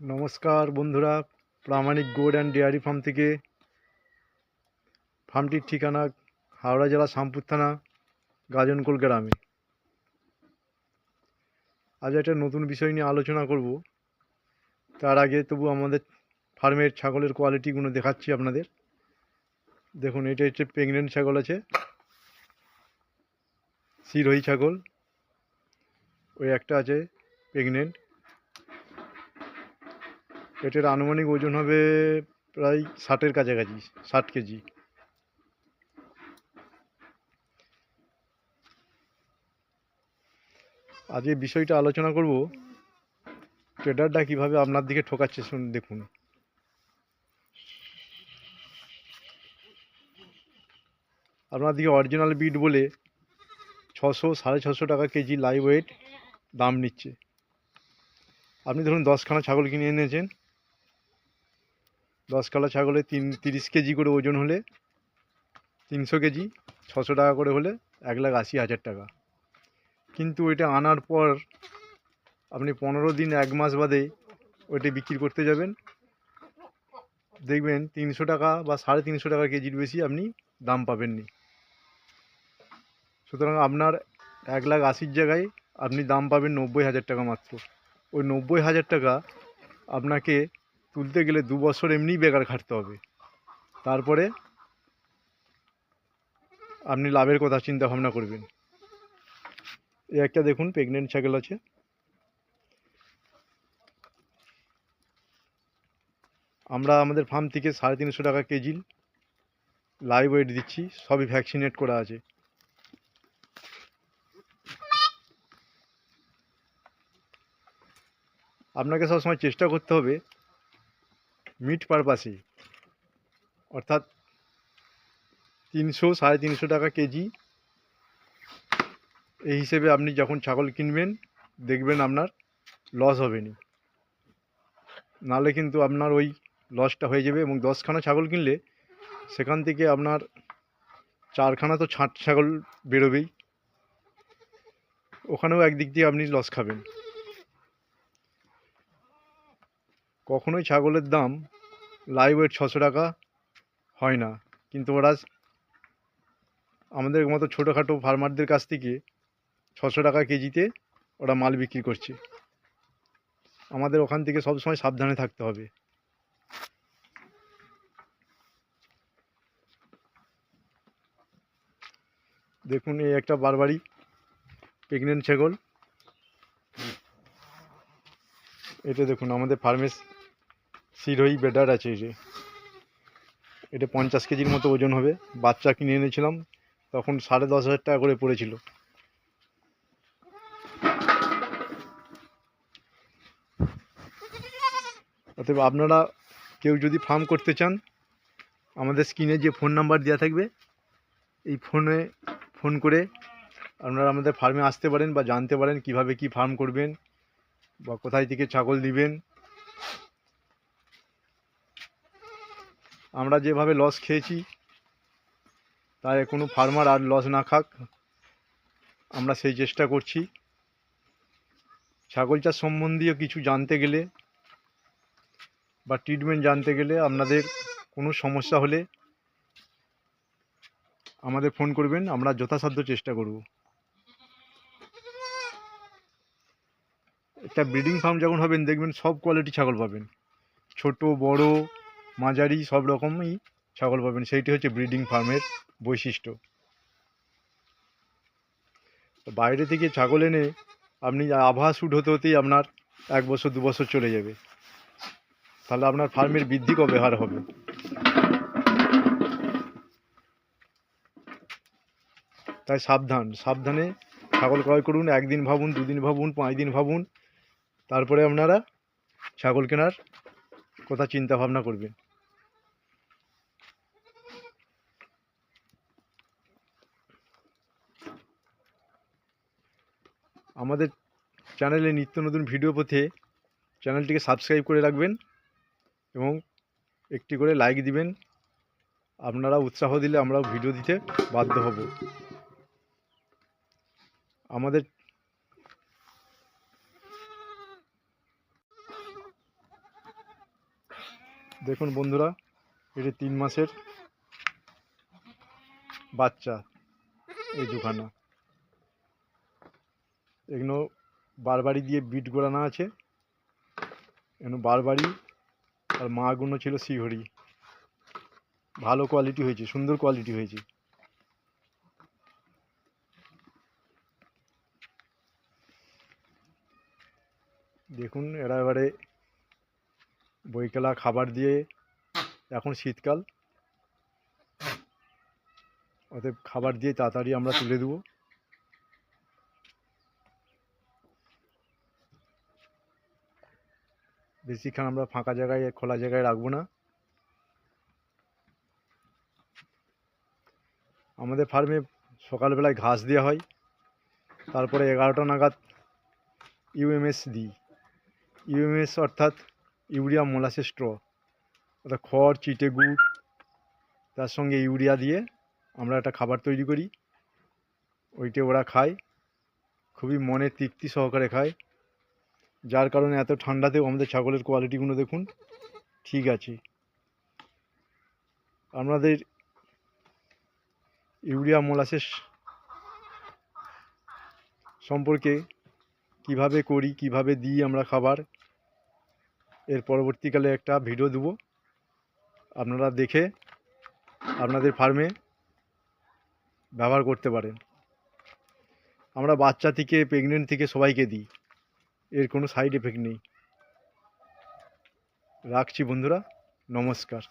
নমস্কার বন্ধুরা, Pramanik goat and dairy farm থেকে। ফার্মটির ঠিকানা হাওড়া জেলা শামপুর থানা, গাজনকোল গ্রামে। আজ একটা নতুন বিষয় নিয়ে আলোচনা করব। তার আগে তবু আমাদের ফার্মের ছাগলের কোয়ালিটিগুলো দেখাচ্ছি আপনাদের। দেখুন, এটা হচ্ছে প্রেগনেন্ট ছাগল আছে। শিরোহী ছাগল। ওই একটা আছে প্রেগনেন্ট। এটার আনুমানিক ওজন হবে প্রায় ষাটের কাছাকাছি, ষাট কেজি। আজকে বিষয়টা আলোচনা করব ট্রেডারটা কীভাবে আপনার দিকে ঠকাচ্ছে শুন, দেখুন। আপনার দিকে অরিজিনাল বিট বলে ছশো, সাড়ে ছশো টাকা কেজি লাইভ ওয়েট দাম নিচ্ছে। আপনি ধরুন দশখানা ছাগল কিনে এনেছেন দশ কালা ছাগলে তিন, তিরিশ কেজি করে ওজন হলে, তিনশো কেজি, ছশো টাকা করে হলে এক লাখ আশি হাজার টাকা। কিন্তু ওইটা আনার পর আপনি পনেরো দিন, এক মাস বাদে ওইটা বিক্রি করতে যাবেন। দেখবেন তিনশো টাকা বা সাড়ে তিনশো টাকা কেজির বেশি আপনি দাম পাবেননি। সুতরাং আপনার এক লাখ আশির জায়গায় আপনি দাম পাবেন নব্বই হাজার টাকা মাত্র। ওই নব্বই হাজার টাকা আপনাকে তুলতে গেলে দু বছর এমনিই বেকার খাটতে হবে। তারপরে আপনি লাভের কথা চিন্তা ভাবনা করবেন। এই একটা দেখুন প্রেগনেন্ট ছাগল আছে। আমরা আমাদের ফার্ম থেকে সাড়ে তিনশো টাকা কেজি লাইভ ওয়েট দিচ্ছি, সবই ভ্যাকসিনেট করা আছে। আপনাকে সবসময় চেষ্টা করতে হবে মিট পারপাসে অর্থাৎ তিনশো, সাড়ে তিনশো টাকা কেজি। এই হিসেবে আপনি যখন ছাগল কিনবেন, দেখবেন আপনার লস হবে না নাহলে কিন্তু আপনার ওই লসটা হয়ে যাবে এবং দশখানা ছাগল কিনলে সেখান থেকে আপনার চারখানা তো ছাঁট ছাগল বেরোবেই। ওখানেও একদিক দিয়ে আপনি লস খাবেন। কখনোই ছাগলের দাম লাইভ ওয়েট ছশো টাকা হয় না। কিন্তু ওরা আমাদের মতো ছোটোখাটো ফার্মারদের কাছ থেকে ছশো টাকা কেজিতে ওরা মাল বিক্রি করছে। আমাদের ওখান থেকে সবসময় সাবধানে থাকতে হবে। দেখুন, এই একটা বারবারই প্রেগনেন্ট ছাগল। এটা দেখুন, আমাদের ফার্মের শিরোই বেডার আছে এই যে এটা পঞ্চাশ কেজির মতো ওজন হবে। বাচ্চা কিনে এনেছিলাম, তখন সাড়ে দশ হাজার টাকা করে পড়েছিল। অতএব আপনারা কেউ যদি ফার্ম করতে চান, আমাদের স্ক্রিনে যে ফোন নাম্বার দেওয়া থাকবে, এই ফোনে ফোন করে আপনারা আমাদের ফার্মে আসতে পারেন বা জানতে পারেন কীভাবে কি ফার্ম করবেন বা কোথায় থেকে ছাগল দিবেন। আমরা যেভাবে লস খেয়েছি, তাই কোনো ফার্মার আর লস না খাক। আমরা সেই চেষ্টা করছি। ছাগল চাষ সম্বন্ধীয় কিছু জানতে গেলে বা ট্রিটমেন্ট জানতে গেলে আপনাদের কোনো সমস্যা হলে আমাদের ফোন করবেন, আমরা যথাসাধ্য চেষ্টা করব। একটা ব্রিডিং ফার্ম যখন হবেন, দেখবেন সব কোয়ালিটি ছাগল পাবেন। ছোট, বড় মাঝারি সব রকমই ছাগল পাবেন। সেইটি হচ্ছে ব্রিডিং ফার্মের বৈশিষ্ট্য। বাইরে থেকে ছাগল এনে আপনি আভা শুট হতে হতেই আপনার এক বছর, দু বছর চলে যাবে। তাহলে আপনার ফার্মের বৃদ্ধি কবে হার হবে? তাই সাবধান, সাবধানে ছাগল ক্রয় করুন, একদিন ভাবুন, দুদিন ভাবুন, পাঁচ দিন ভাবুন, তারপরে আপনারা ছাগল কেনার কথা চিন্তা ভাবনা করবেন। আমাদের চ্যানেলে নিত্য নতুন ভিডিও পথে চ্যানেলটিকে সাবস্ক্রাইব করে রাখবেন এবং একটি করে লাইক দিবেন। আপনারা উৎসাহ দিলে আমরাও ভিডিও দিতে বাধ্য হব। আমাদের দেখুন বন্ধুরা, এটি তিন মাসের বাচ্চা এই দুখানা। এগুলো বারবারি দিয়ে বিট গোড়ানো আছে। এগুলো বারবারি আর মাগুলো ছিল শিহরি। ভালো কোয়ালিটি হয়েছে, সুন্দর কোয়ালিটি হয়েছে। দেখুন, এরা এবারে বইকেলা খাবার দিয়ে এখন শীতকাল। অতএব খাবার দিয়ে তাড়াতাড়ি আমরা তুলে দেবো। বেশিক্ষণ আমরা ফাঁকা জায়গায়, খোলা জায়গায় রাখব না। আমাদের ফার্মে সকালবেলায় ঘাস দেওয়া হয়, তারপরে এগারোটা নাগাদ ইউএমএস দিই। ইউএমএস অর্থাৎ ইউরিয়া মোলাসেস স্ট্র অর্থাৎ খড়, চিটে গুড়, তার সঙ্গে ইউরিয়া দিয়ে আমরা একটা খাবার তৈরি করি। ওইটা ওরা খায়, খুবই মনে তৃপ্তি সহকারে খায়। যার কারণে এত ঠান্ডাতেও আমাদের ছাগলের কোয়ালিটিগুলো দেখুন, ঠিক আছে। আপনাদের ইউরিয়া মোলাসেস সম্পর্কে কীভাবে করি, কীভাবে দিই আমরা খাবার, এর পরবর্তীকালে একটা ভিডিও দেবো। আপনারা দেখে আপনাদের ফার্মে ব্যবহার করতে পারেন। আমরা বাচ্চা থেকে প্রেগনেন্ট থেকে সবাইকে দিই। এর কোনো সাইড এফেক্ট নেই। রাখছি বন্ধুরা নমস্কার।